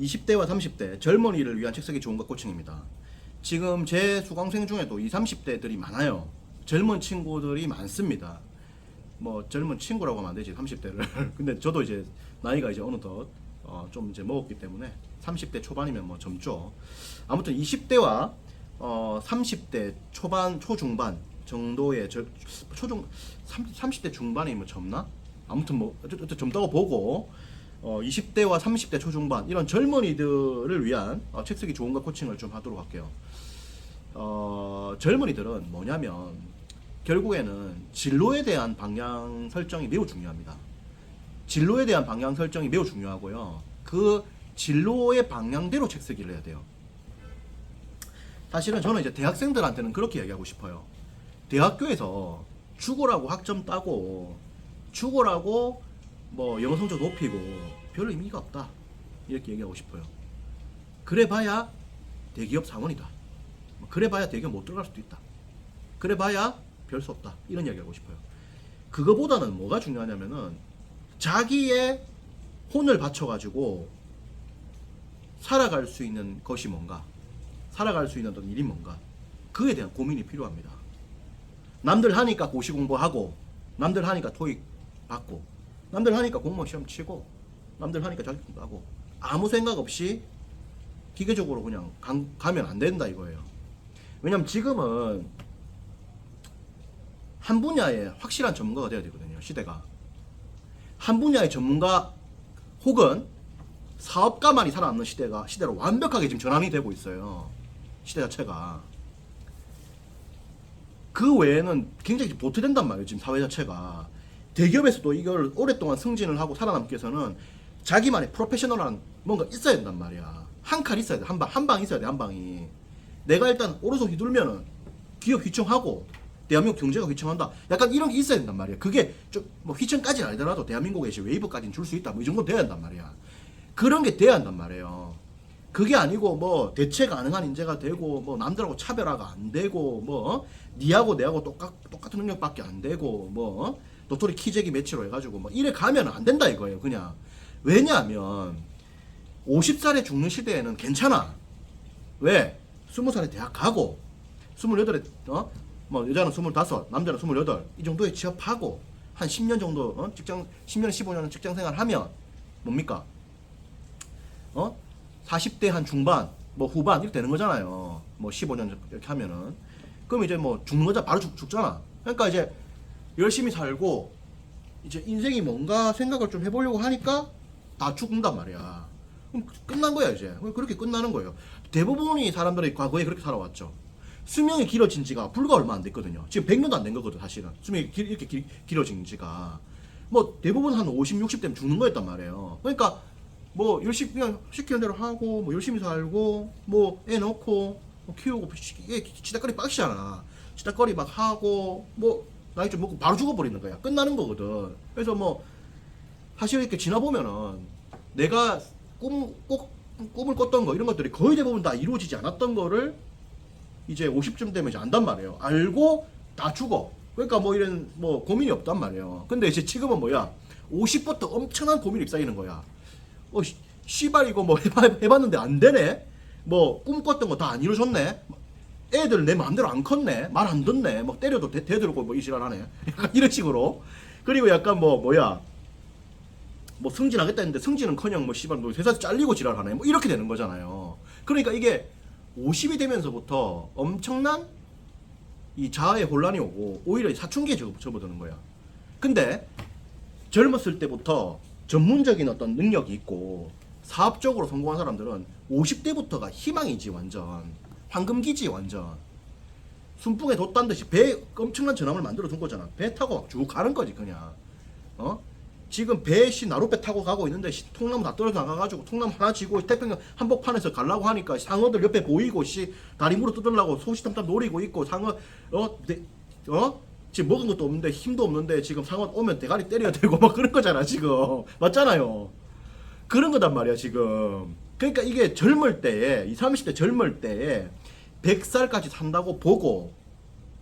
20대와 30대 젊은이를 위한 책쓰기 좋은 것 코칭입니다. 지금 제 수강생 중에도 20, 30대들이 많아요. 젊은 친구들이 많습니다. 뭐 젊은 친구라고 하면 안 되지 30대를. 근데 저도 이제 나이가 이제 어느덧 어, 좀 이제 먹었기 때문에 30대 초반이면 뭐 젊죠. 아무튼 20대와 어, 30대 초반 초중반 정도의 저, 초중 30, 대 중반이 뭐 젊나? 아무튼 뭐 어쨌든 젊다고 보고 어, 20대와 30대 초중반 이런 젊은이들을 위한 어, 책 쓰기 것 코칭을 좀 하도록 할게요. 어, 젊은이들은 뭐냐면 결국에는 진로에 대한 방향 설정이 매우 중요합니다. 진로에 대한 방향 설정이 매우 중요하고요. 그 진로의 방향대로 책 쓰기를 해야 돼요. 사실은 저는 이제 대학생들한테는 그렇게 얘기하고 싶어요. 대학교에서 죽어라고 학점 따고 죽어라고 뭐 영어 성적 높이고 별 의미가 없다. 이렇게 얘기하고 싶어요. 그래봐야 대기업 사원이다. 뭐 그래봐야 대기업 못 들어갈 수도 있다. 그래봐야 별 수 없다. 이런 이야기 하고 싶어요. 그거보다는 뭐가 중요하냐면은 자기의 혼을 바쳐가지고 살아갈 수 있는 것이 뭔가, 살아갈 수 있는 어떤 일이 뭔가, 그에 대한 고민이 필요합니다. 남들 하니까 고시 공부하고, 남들 하니까 토익 받고, 남들 하니까 공무원 시험 치고, 남들 하니까 자격증 따고, 아무 생각 없이 기계적으로 그냥 간- 가면 안 된다 이거예요. 왜냐면 지금은 한 분야에 확실한 전문가가 돼야 되거든요. 시대가 한 분야의 전문가 혹은 사업가만이 살아남는 시대가 시대로 완벽하게 지금 전환이 되고 있어요. 시대 자체가 그 외에는 굉장히 도태된단 말이에요. 지금 사회 자체가 대기업에서도 이걸 오랫동안 승진을 하고 살아남기 위해서는 자기만의 프로페셔널한 뭔가 있어야 된단 말이야. 한 칼 있어야 돼. 한 방, 한 방 있어야 돼. 한 방이. 내가 일단 오른손 휘둘면은 기업 휘청하고 대한민국 경제가 휘청한다. 약간 이런 게 있어야 된단 말이야. 그게 좀 뭐 휘청까지는 아니더라도 대한민국에 이제 웨이브까지는 줄 수 있다. 뭐 이 정도 돼야 한단 말이야. 그런 게 돼야 한단 말이에요. 그게 아니고 뭐 대체 가능한 인재가 되고 뭐 남들하고 차별화가 안 되고 뭐 어? 니하고 내하고 똑같 똑같은 능력밖에 안 되고 뭐 어? 도토리 키재기 매치로 해가지고 뭐 이래 가면 안 된다 이거예요. 그냥 왜냐하면 50살에 죽는 시대에는 괜찮아. 왜? 20살에 대학 가고 28에 어? 뭐 여자는 25, 남자는 28. 이 정도에 취업하고 한 10년 정도 어? 직장 10년 15년 직장 생활 하면 뭡니까? 어? 40대 한 중반, 뭐 후반 이렇게 되는 거잖아요. 뭐 15년 이렇게 하면은 그럼 이제 뭐 죽는 거잖아. 바로 죽, 죽잖아. 그러니까 이제 열심히 살고 이제 인생이 뭔가 생각을 좀 해보려고 하니까 다 죽는단 말이야. 그럼 끝난 거야 이제. 그렇게 끝나는 거예요. 대부분이 사람들이 과거에 그렇게 살아왔죠. 수명이 길어진 지가 불과 얼마 안 됐거든요. 지금 100년도 안 된 거거든 사실은. 수명이 길, 이렇게 길, 길어진 지가. 뭐 대부분 한 50, 60대면 죽는 거였단 말이에요. 그러니까 뭐 열심히 그냥 시키는 대로 하고 뭐 열심히 살고 뭐애 넣고 뭐 키우고 이게 지닥거리 빡시잖아. 지닥거리 막 하고 뭐 나이 좀 먹고 바로 죽어버리는 거야. 끝나는 거거든. 그래서 뭐 사실 이렇게 지나 보면은 내가 꿈, 꼭 꿈을 꿨던 거 이런 것들이 거의 대부분 다 이루어지지 않았던 거를 이제 50쯤 되면 이제 안단 말이에요. 알고 다 죽어. 그러니까 뭐 이런 뭐 고민이 없단 말이에요. 근데 이제 지금은 뭐야? 50부터 엄청난 고민이 쌓이는 거야. 어, 씨- 씨발 이거 뭐 해봐, 해봤 는데 안 되네. 뭐 꿈꿨던 거 다 안 이루어졌네. 애들 내 마음대로 안 컸네. 말 안 듣네. 뭐 때려도 대, 대들고 뭐이 지랄하네. 약간 이런 식으로. 그리고 약간 뭐 뭐야? 뭐 승진하겠다 했는데 승진은커녕 뭐 씨발 뭐 회사 잘리고 지랄하네. 뭐 이렇게 되는 거잖아요. 그러니까 이게 50이 되면서부터 엄청난 이 자아의 혼란이 오고 오히려 사춘기에 접- 접어드는 거야. 근데 젊었을 때부터 전문적인 어떤 능력이 있고 사업적으로 성공한 사람들은 50대부터가 희망이지 완전 황금기지 완전. 순풍에 돛단 듯이 배 엄청난 전함을 만들어 둔 거잖아. 배 타고 막 쭉 가는 거지 그냥. 어? 지금 배시 나룻배 타고 가고 있는데 시- 통나무 다 떨어져 나가가지고 통나무 하나 지고 태평양 한복판에서 가려고 하니까 상어들 옆에 보이고 씨 다리 물어 뜯으려고 소시탐탐 노리고 있고 상어 어? 내, 어? 지금 먹은 것도 없는데 힘도 없는데 지금 상어 오면 대가리 때려야 되고 막 그런 거잖아 지금. 맞잖아요. 그런 거단 말이야 지금. 그러니까 이게 젊을 때에 이 30대 젊을 때에 100살까지 산다고 보고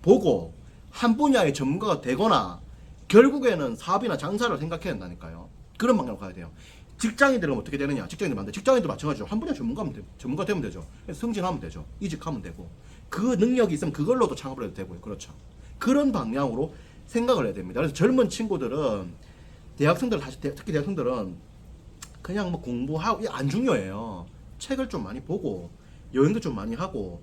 보고 한 분야의 전문가가 되거나 결국에는 사업이나 장사를 생각해야 된다니까요. 그런 방향으로 가야 돼요. 직장인들은 어떻게 되느냐? 직장인들 만데 직장인도 마찬가지죠. 한 분야 전문가면 돼, 전문가 되면 되죠. 승진하면 되죠. 이직하면 되고 그 능력이 있으면 그걸로도 창업을 해도 되고요. 그렇죠. 그런 방향으로 생각을 해야 됩니다. 그래서 젊은 친구들은 대학생들 대- 특히 대학생들은 그냥 뭐 공부하고 이게 안 중요해요. 책을 좀 많이 보고 여행도 좀 많이 하고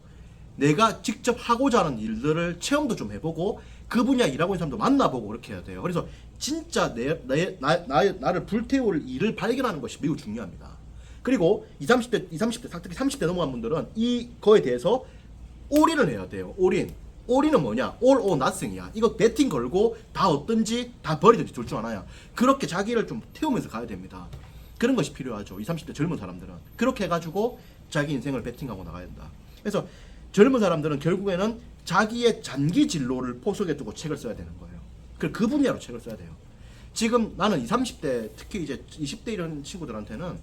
내가 직접 하고자 하는 일들을 체험도 좀 해보고 그 분야 일하고 있는 사람도 만나보고 그렇게 해야 돼요. 그래서 진짜 내, 내, 나, 나, 나를 불태울 일을 발견하는 것이 매우 중요합니다. 그리고 20, 30대, 20, 30대, 특히 30대 넘어간 분들은 이거에 대해서 올인을 해야 돼요. 올인. 올인은 뭐냐? all or nothing이야. 이거 배팅 걸고 다 얻든지 다 버리든지 둘 중 하나야. 그렇게 자기를 좀 태우면서 가야 됩니다. 그런 것이 필요하죠. 20, 30대 젊은 사람들은. 그렇게 해가지고 자기 인생을 배팅하고 나가야 된다. 그래서 젊은 사람들은 결국에는 자기의 장기 진로를 포석에 두고 책을 써야 되는 거예요. 그, 그 분야로 책을 써야 돼요. 지금 나는 20, 30대, 특히 이제 20대 이런 친구들한테는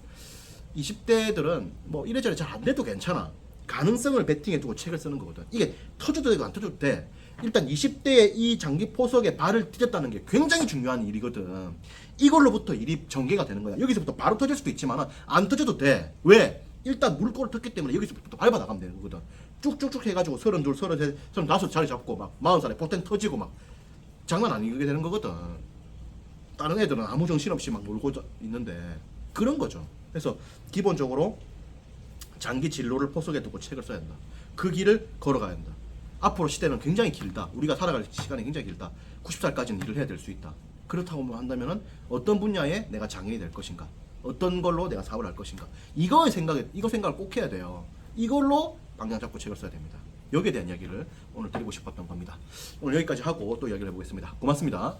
20대들은 뭐 이래저래 잘 안 돼도 괜찮아. 가능성을 베팅해 두고 책을 쓰는 거거든. 이게 터져도 되고 안 터져도 돼. 일단 20대에 이 장기 포석에 발을 디뎠다는 게 굉장히 중요한 일이거든. 이걸로부터 일이 전개가 되는 거야. 여기서부터 바로 터질 수도 있지만 안 터져도 돼. 왜? 일단 물꼬를 텄기 때문에 여기서부터 밟아 나가면 되는 거거든. 쭉쭉쭉 해가지고 서른 둘, 서른 셋, 서른 다섯 자리 잡고 막 마흔 살에 포텐 터지고 막 장난 아니게 되는 거거든. 다른 애들은 아무 정신 없이 막 놀고 자- 있는데 그런 거죠. 그래서 기본적으로 장기 진로를 포석에 두고 책을 써야 한다. 그 길을 걸어가야 한다. 앞으로 시대는 굉장히 길다. 우리가 살아갈 시간이 굉장히 길다. 90살까지는 일을 해야 될 수 있다. 그렇다고 한다면은 어떤 분야에 내가 장인이 될 것인가? 어떤 걸로 내가 사업을 할 것인가? 이거의 생각에 이거 생각을 꼭 해야 돼요. 이걸로 방향 잡고 책을 써야 됩니다. 여기에 대한 이야기를 오늘 드리고 싶었던 겁니다. 오늘 여기까지 하고 또 이야기를 해보겠습니다. 고맙습니다.